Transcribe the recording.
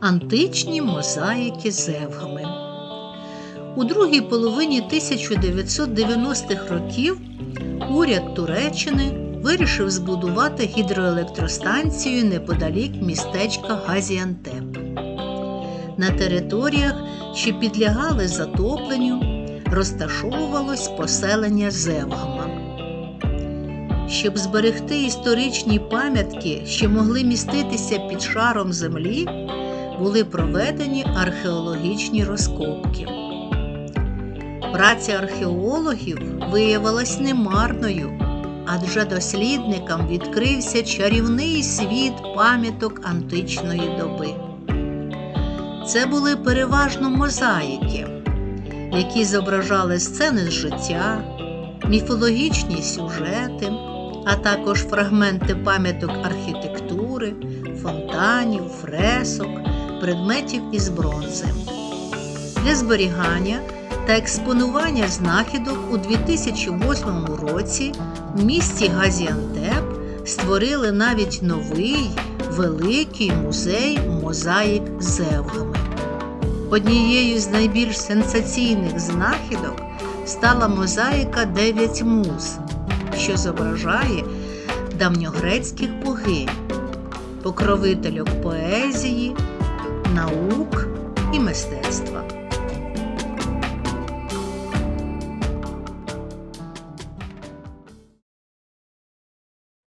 античні мозаїки зевгами. У другій половині 1990-х років уряд Туреччини вирішив збудувати гідроелектростанцію неподалік містечка Газіантеп. На територіях, що підлягали затопленню, розташовувалось поселення Зевгама. Щоб зберегти історичні пам'ятки, що могли міститися під шаром землі, були проведені археологічні розкопки. Праця археологів виявилась немарною, адже дослідникам відкрився чарівний світ пам'яток античної доби. Це були переважно мозаїки, які зображали сцени з життя, міфологічні сюжети, а також фрагменти пам'яток архітектури, фонтанів, фресок, предметів із бронзи. Для зберігання та експонування знахідок у 2008 році в місті Газіантеп створили навіть новий великий музей мозаїк з зевгами. Однією з найбільш сенсаційних знахідок стала мозаїка Дев'ять муз, що зображає давньогрецьких богинь, покровительок поезії, і мистецтва.